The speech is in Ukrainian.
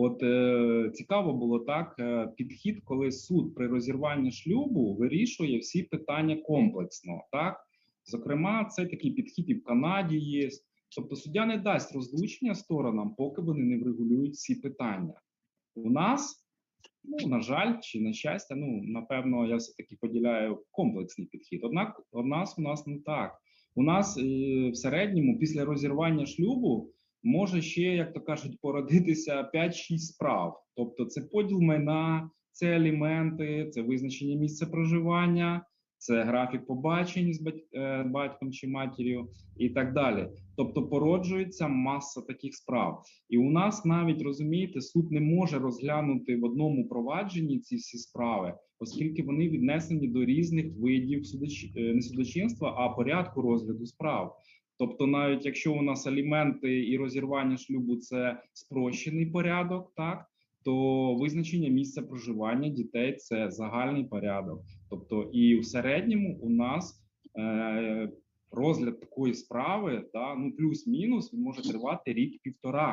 От е, цікаво було так е, підхід, коли суд при розірванні шлюбу вирішує всі питання комплексно. Так, зокрема, це такий підхід і в Канаді є. Тобто, суддя не дасть розлучення сторонам, поки вони не врегулюють всі питання. У нас, ну на жаль, чи на щастя, ну напевно, я все таки поділяю комплексний підхід. Однак, у нас у нас не так. У нас е, в середньому після розірвання шлюбу може ще, як то кажуть, породитися 5-6 справ. Тобто, це поділ майна, це аліменти, це визначення місця проживання, це графік побачень з е, батьком чи матір'ю і так далі. Тобто породжується маса таких справ. І у нас навіть розумієте, суд не може розглянути в одному провадженні ці всі справи, оскільки вони віднесені до різних видів судоч... е, не судочинства, а порядку розгляду справ. Тобто, навіть якщо у нас аліменти і розірвання шлюбу це спрощений порядок, так то визначення місця проживання дітей це загальний порядок. Тобто, і в середньому у нас е, розгляд такої справи, та ну плюс-мінус, він може тривати рік-півтора.